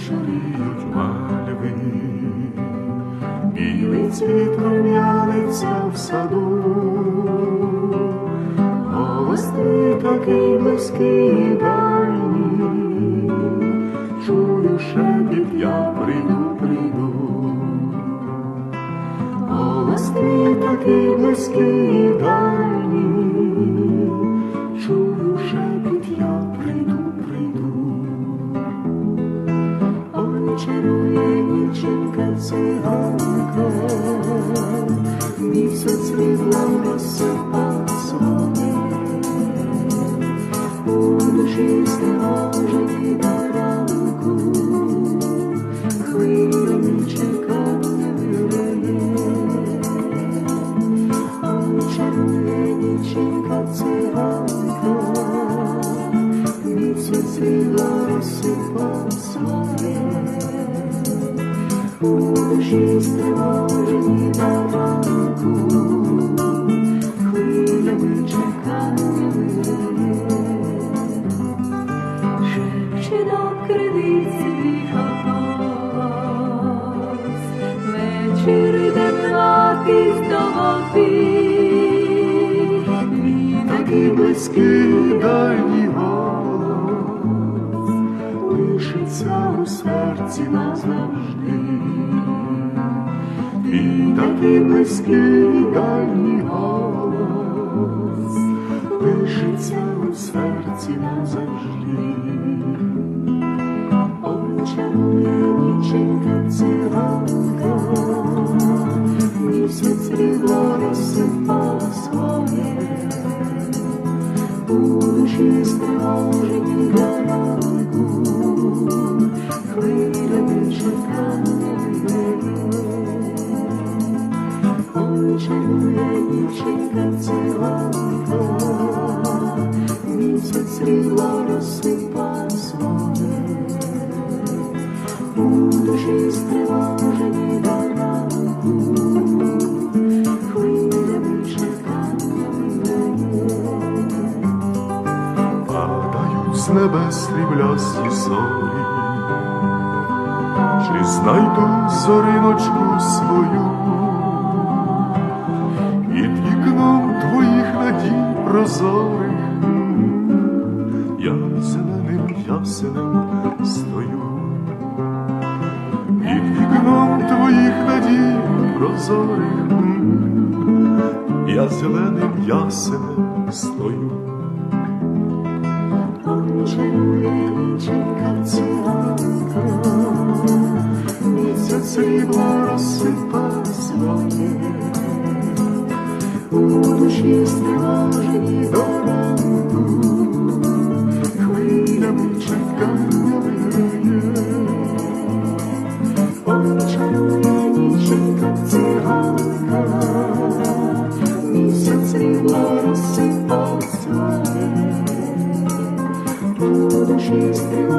вечоріють мальви, білий цвіт рум'яниться в саду, голос твій такий близький і дальній, чую шепіт, я прийду, прийду. Голос твій такий близький дальній, Ой, чарує дівчинка циганка, місяць світлом розсипав своє, у душі стражені до ранку, хвилями чекання вирає. Ой, чарує дівчинка циганка, місяць душі стражені до ранку, хвилями чекання вирає. Шепче до криниці хапас, вечір іде платись до води. Він такий близький голос, лишиться у серці назавжди. Такий близький дальній голос, лишиться у серці назавжди. Чарує ніченька циганка, місяць срібло розсипав своє, у душі стражені ранку, хвилями чекання дівчинка циганка, місяць срібло розсипав своє, у душі стривожені до ранку, хвилями чекання вдає. Падають з небес сріблясті зорі, чи знайду зориночку свою прозорих, я зеленим ясенем стою, під вікном твоїх надій прозорих, я зеленим стою. Чарує дівчинка циганка, місяць срібло розсипав своє, у душі стражені до ранку, хвилями чекання виграє. Ой, чарує дівчинка циганка, місяць срібло розсипав своє, у душі стражені до